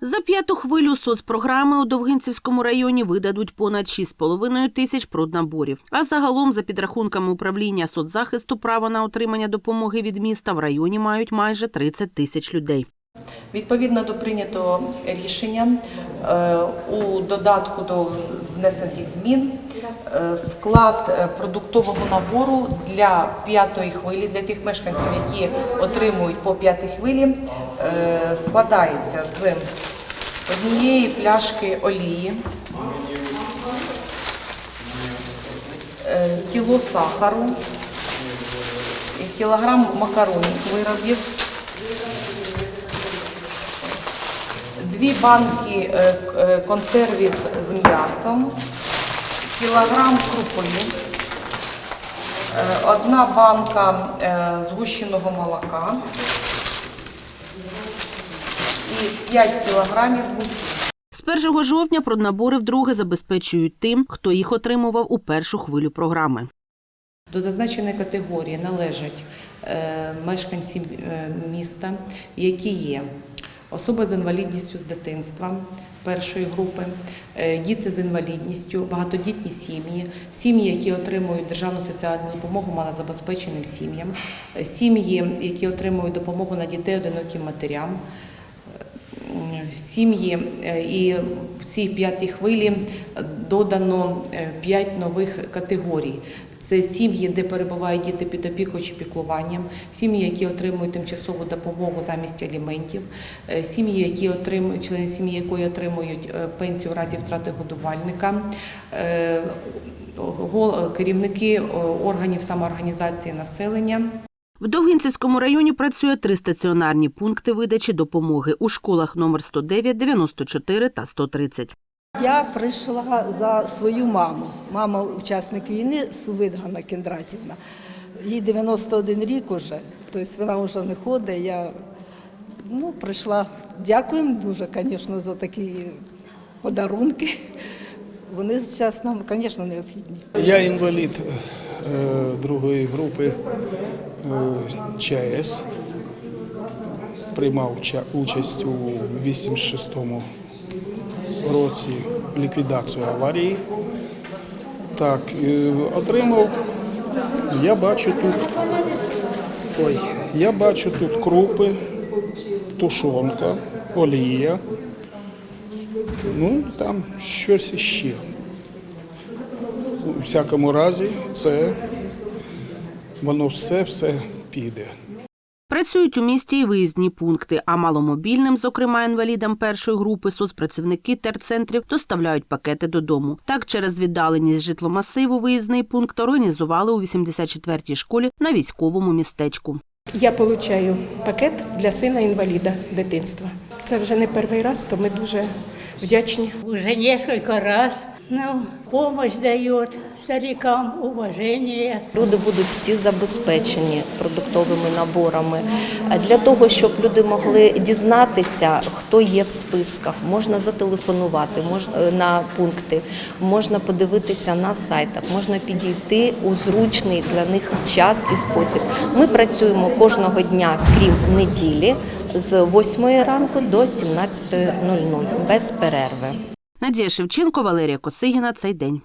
За п'яту хвилю соцпрограми у Довгинцівському районі видадуть понад 6,5 тисяч проднаборів. А загалом, за підрахунками управління соцзахисту, право на отримання допомоги від міста в районі мають майже 30 тисяч людей. Відповідно до прийнятого рішення е, у додатку до внесених змін е, склад е, продуктового набору для п'ятої хвилі, для тих мешканців, які отримують по п'ятій хвилі, складається з однієї пляшки олії, е, кіло сахару, кілограм макаронних виробів. Дві банки е, е, консервів з м'ясом, кілограм крупи, одна банка згущеного молока і 5 кілограмів муки. З 1 жовтня проднабори вдруге забезпечують тим, хто їх отримував у першу хвилю програми. До зазначеної категорії належать е, мешканці е, міста, які є особи з інвалідністю з дитинства першої групи, е, діти з інвалідністю, багатодітні сім'ї, сім'ї, які отримують державну соціальну допомогу малозабезпеченим сім'ям, сім'ї, які отримують допомогу на дітей одиноким матерям, сім'ї е, і в цій п'ятій хвилі додано е, п'ять нових категорій. Це сім'ї, де перебувають діти під опікою чи піклуванням, сім'ї, які отримують тимчасову допомогу замість аліментів, е, сім'ї, які отримують члени сім'ї, якої отримують пенсію в разі втрати годувальника, керівники органів самоорганізації населення. В Довгинцівському районі працює три стаціонарні пункти видачі допомоги у школах номер 109, 94 та 130. Я прийшла за свою маму. Мама учасник війни Сувидгана Кендратівна. Їй 91 рік уже, тобто вона вже не ходить. Я ну, прийшла. Дякуємо дуже, звісно, за такі подарунки. Вони зараз нам, звісно, необхідні. Я інвалід е, другої групи е, ЧАЕС. Приймав участь у 86-му році ліквідацію аварії. Так, е, отримав. Я бачу тут. Ой, я бачу тут крупи, тушонка, олія. Ну, там щось іще. У всякому разі, це воно все все піде. Працюють у місті і виїзні пункти, а маломобільним, зокрема інвалідам першої групи, соцпрацівники терцентрів доставляють пакети додому. Так, через віддаленість житломасиву виїзний пункт організували у 84-й школі на військовому містечку. Я отримую пакет для сина інваліда дитинства. Це вже не перший раз, то ми дуже вдячні. Уже несколько раз ну, помощь дает старикам, уважение. Люди будуть всі забезпечені продуктовими наборами. Для того, щоб люди могли дізнатися, хто є в списках, можна зателефонувати мож- е, на пункти, можна подивитися на сайтах, можна підійти у зручний для них час і спосіб. Ми працюємо кожного дня, крім неділі, з 8 ранку до 17.00 без перерви. Надія Шевченко, Валерія Косигіна. Цей день.